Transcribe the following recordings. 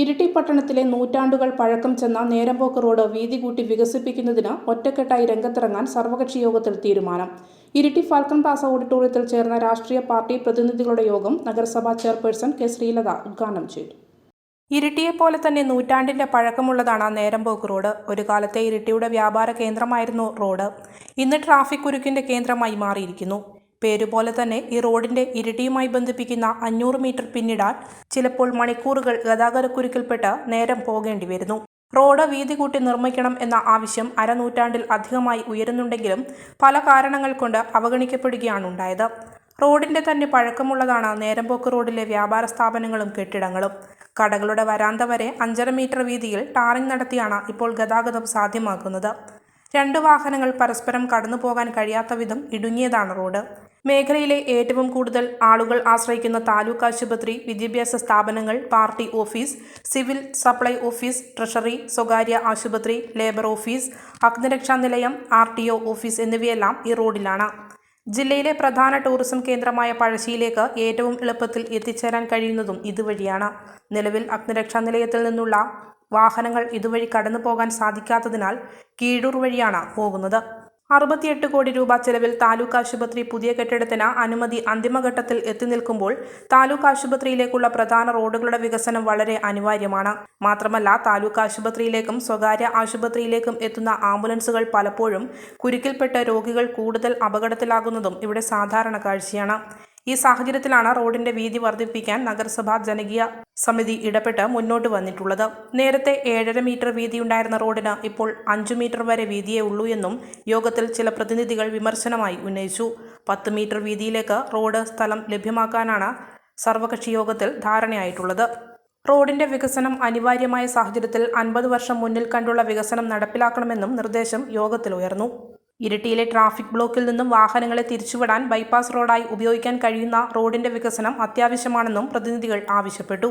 ഇരിട്ടി പട്ടണത്തിലെ നൂറ്റാണ്ടുകൾ പഴക്കം ചെന്ന നേരമ്പോക്ക് റോഡ് വീതി കൂട്ടി വികസിപ്പിക്കുന്നതിന് ഒറ്റക്കെട്ടായി രംഗത്തിറങ്ങാൻ സർവകക്ഷി യോഗത്തിൽ തീരുമാനം. ഇരിട്ടി ഫാൽക്കൺ പ്ലാസ ഓഡിറ്റോറിയത്തിൽ ചേർന്ന രാഷ്ട്രീയ പാർട്ടി പ്രതിനിധികളുടെ യോഗം നഗരസഭാ ചെയർപേഴ്സൺ കെ. ശ്രീലത ഉദ്ഘാടനം ചെയ്തു. ഇരിട്ടിയെ പോലെ തന്നെ നൂറ്റാണ്ടിന്റെ പഴക്കമുള്ളതാണ് നേരമ്പോക്ക് റോഡ്. ഒരു കാലത്തെ ഇരിട്ടിയുടെ വ്യാപാര കേന്ദ്രമായിരുന്നു റോഡ്. ഇന്ന് ട്രാഫിക് കുരുക്കിന്റെ കേന്ദ്രമായി മാറിയിരിക്കുന്നു. പേരുപോലെ തന്നെ ഈ റോഡിന്റെ ഇരട്ടിയുമായി ബന്ധിപ്പിക്കുന്ന അഞ്ഞൂറ് മീറ്റർ പിന്നിടാൻ ചിലപ്പോൾ മണിക്കൂറുകൾ ഗതാഗതക്കുരുക്കിൽപ്പെട്ട് നേരം പോകേണ്ടി വരുന്നു. റോഡ് വീതി കൂട്ടി നിർമ്മിക്കണം എന്ന ആവശ്യം അരനൂറ്റാണ്ടിൽ അധികമായി ഉയരുന്നുണ്ടെങ്കിലും പല കാരണങ്ങൾ കൊണ്ട് അവഗണിക്കപ്പെടുകയാണ് ഉണ്ടായത്. റോഡിന്റെ തന്നെ പഴക്കമുള്ളതാണ് നേരമ്പോക്ക് റോഡിലെ വ്യാപാര സ്ഥാപനങ്ങളും കെട്ടിടങ്ങളും. കടകളുടെ വരാന്ത വരെ അഞ്ചര മീറ്റർ വീതിയിൽ ടാറിംഗ് നടത്തിയാണ് ഇപ്പോൾ ഗതാഗതം സാധ്യമാക്കുന്നത്. രണ്ട് വാഹനങ്ങൾ പരസ്പരം കടന്നു പോകാൻ കഴിയാത്ത വിധം ഇടുങ്ങിയതാണ് റോഡ്. മേഖലയിലെ ഏറ്റവും കൂടുതൽ ആളുകൾ ആശ്രയിക്കുന്ന താലൂക്ക് ആശുപത്രി വിദ്യാഭ്യാസ സ്ഥാപനങ്ങൾ party office civil supply office treasury സ്വകാര്യ ആശുപത്രി ലേബർ ഓഫീസ് അഗ്നിരക്ഷാ നിലയം ആർ ഓഫീസ് എന്നിവയെല്ലാം ഈ റോഡിലാണ്. ജില്ലയിലെ പ്രധാന ടൂറിസം കേന്ദ്രമായ പഴശ്ശിയിലേക്ക് ഏറ്റവും എളുപ്പത്തിൽ എത്തിച്ചേരാൻ കഴിയുന്നതും ഇതുവഴിയാണ്. നിലവിൽ അഗ്നിരക്ഷാ നിലയത്തിൽ നിന്നുള്ള വാഹനങ്ങൾ ഇതുവഴി കടന്നു പോകാൻ സാധിക്കാത്തതിനാൽ കീഴൂർ വഴിയാണ് പോകുന്നത്. അറുപത്തിയെട്ട് കോടി രൂപ ചെലവിൽ താലൂക്ക് ആശുപത്രി പുതിയ കെട്ടിടത്തിന് അനുമതി അന്തിമഘട്ടത്തിൽ എത്തി നിൽക്കുമ്പോൾ താലൂക്ക് ആശുപത്രിയിലേക്കുള്ള പ്രധാന റോഡുകളുടെ വികസനം വളരെ അനിവാര്യമാണ്. മാത്രമല്ല താലൂക്ക് ആശുപത്രിയിലേക്കും സ്വകാര്യ ആശുപത്രിയിലേക്കും എത്തുന്ന ആംബുലൻസുകൾ പലപ്പോഴും കുരുക്കിൽപ്പെട്ട രോഗികൾ കൂടുതൽ അപകടത്തിലാകുന്നതും ഇവിടെ സാധാരണ കാഴ്ചയാണ്. ഈ സാഹചര്യത്തിലാണ് റോഡിന്റെ വീതി വർദ്ധിപ്പിക്കാൻ നഗരസഭാ ജനകീയ സമിതി ഇടപെട്ട് മുന്നോട്ട് വന്നിട്ടുള്ളത്. നേരത്തെ ഏഴര മീറ്റർ വീതിയുണ്ടായിരുന്ന റോഡിന് ഇപ്പോൾ അഞ്ചു മീറ്റർ വരെ വീതിയേ ഉള്ളൂ എന്നും യോഗത്തിൽ ചില പ്രതിനിധികൾ വിമർശനമായി ഉന്നയിച്ചു. പത്ത് മീറ്റർ വീതിയിലേക്ക് റോഡ് സ്ഥലം ലഭ്യമാക്കാനാണ് സർവകക്ഷി യോഗത്തിൽ ധാരണയായിട്ടുള്ളത്. റോഡിന്റെ വികസനം അനിവാര്യമായ സാഹചര്യത്തിൽ അൻപത് വർഷം മുന്നിൽ കണ്ടുള്ള വികസനം നടപ്പിലാക്കണമെന്നും നിർദ്ദേശം യോഗത്തിൽ ഉയർന്നു ഇരിട്ടിയിലെ ട്രാഫിക് ബ്ലോക്കിൽ നിന്നും വാഹനങ്ങളെ തിരിച്ചുവിടാൻ ബൈപ്പാസ് റോഡായി ഉപയോഗിക്കാൻ കഴിയുന്ന റോഡിന്റെ വികസനം അത്യാവശ്യമാണെന്നും പ്രതിനിധികൾ ആവശ്യപ്പെട്ടു.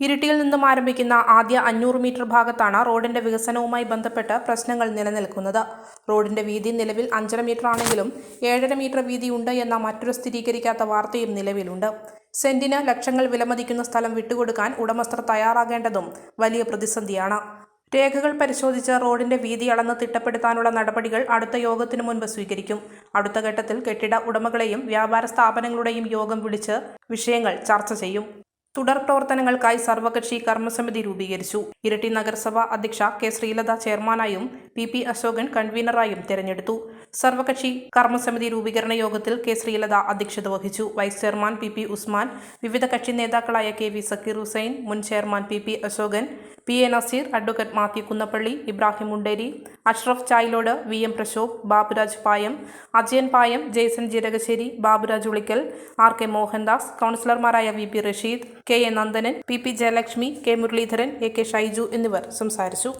ഇരിട്ടിയിൽ നിന്നും ആരംഭിക്കുന്ന ആദ്യ അഞ്ഞൂറ് മീറ്റർ ഭാഗത്താണ് റോഡിന്റെ വികസനവുമായി ബന്ധപ്പെട്ട് പ്രശ്നങ്ങൾ നിലനിൽക്കുന്നത്. റോഡിന്റെ വീതി നിലവിൽ അഞ്ചര മീറ്റർ ആണെങ്കിലും ഏഴര മീറ്റർ വീതി ഉണ്ട് എന്ന മറ്റൊരു സ്ഥിരീകരിക്കാത്ത വാർത്തയും നിലവിലുണ്ട്. സെന്റിന് ലക്ഷങ്ങൾ വിലമതിക്കുന്ന സ്ഥലം വിട്ടുകൊടുക്കാൻ ഉടമസ്ഥർ തയ്യാറാകേണ്ടതും വലിയ പ്രതിസന്ധിയാണ്. രേഖകൾ പരിശോധിച്ച് റോഡിന്റെ വീതി അളന്ന് തിട്ടപ്പെടുത്താനുള്ള നടപടികൾ അടുത്ത യോഗത്തിനു മുൻപ് സ്വീകരിക്കും. അടുത്ത ഘട്ടത്തിൽ കെട്ടിട ഉടമകളെയും വ്യാപാര സ്ഥാപനങ്ങളുടെയും യോഗം വിളിച്ച് വിഷയങ്ങൾ ചർച്ച ചെയ്യും. തുടർ പ്രവർത്തനങ്ങൾക്കായി സർവകക്ഷി കർമ്മസമിതി രൂപീകരിച്ചു. ഇരട്ടി നഗരസഭ അധ്യക്ഷ കെ ശ്രീലത ചെയർമാനായും പി പി അശോകൻ കൺവീനറായും തിരഞ്ഞെടുത്തു. സർവകക്ഷി കർമ്മസമിതി രൂപീകരണ യോഗത്തിൽ കെ ശ്രീലത അധ്യക്ഷത വഹിച്ചു. Vice chairman P P Usman വിവിധ കക്ഷി നേതാക്കളായ കെ വി സക്കീർ ഹുസൈൻ മുൻ chairman P P Ashokan P A Naseer advocate Mathew Kunnappally Ibrahim Munderi Ashraf Chailode V M Prashobh Baburaj Payam Ajayan Payam Jaison Jirakasseri Baburaj Ulikkal R K Mohandas കൗൺസിലർമാരായ V P Rasheed K A Nandanan P P Jayalakshmi K Muraleedharan A K Shaiju എന്നിവർ സംസാരിച്ചു.